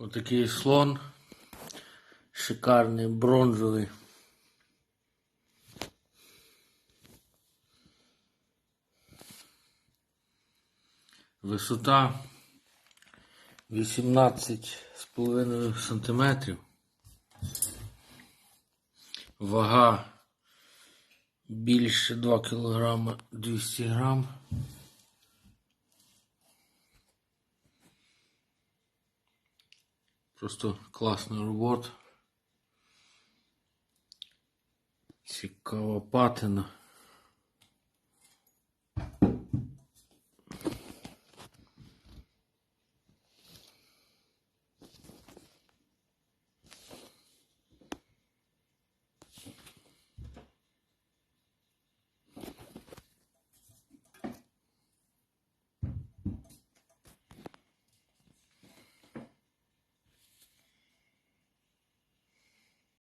Отакий слон. Шикарний, бронзовий. Висота 18,5 сантиметрів. Вага більше 2 кг 200 грам. Просто класний робот. Цікава патина.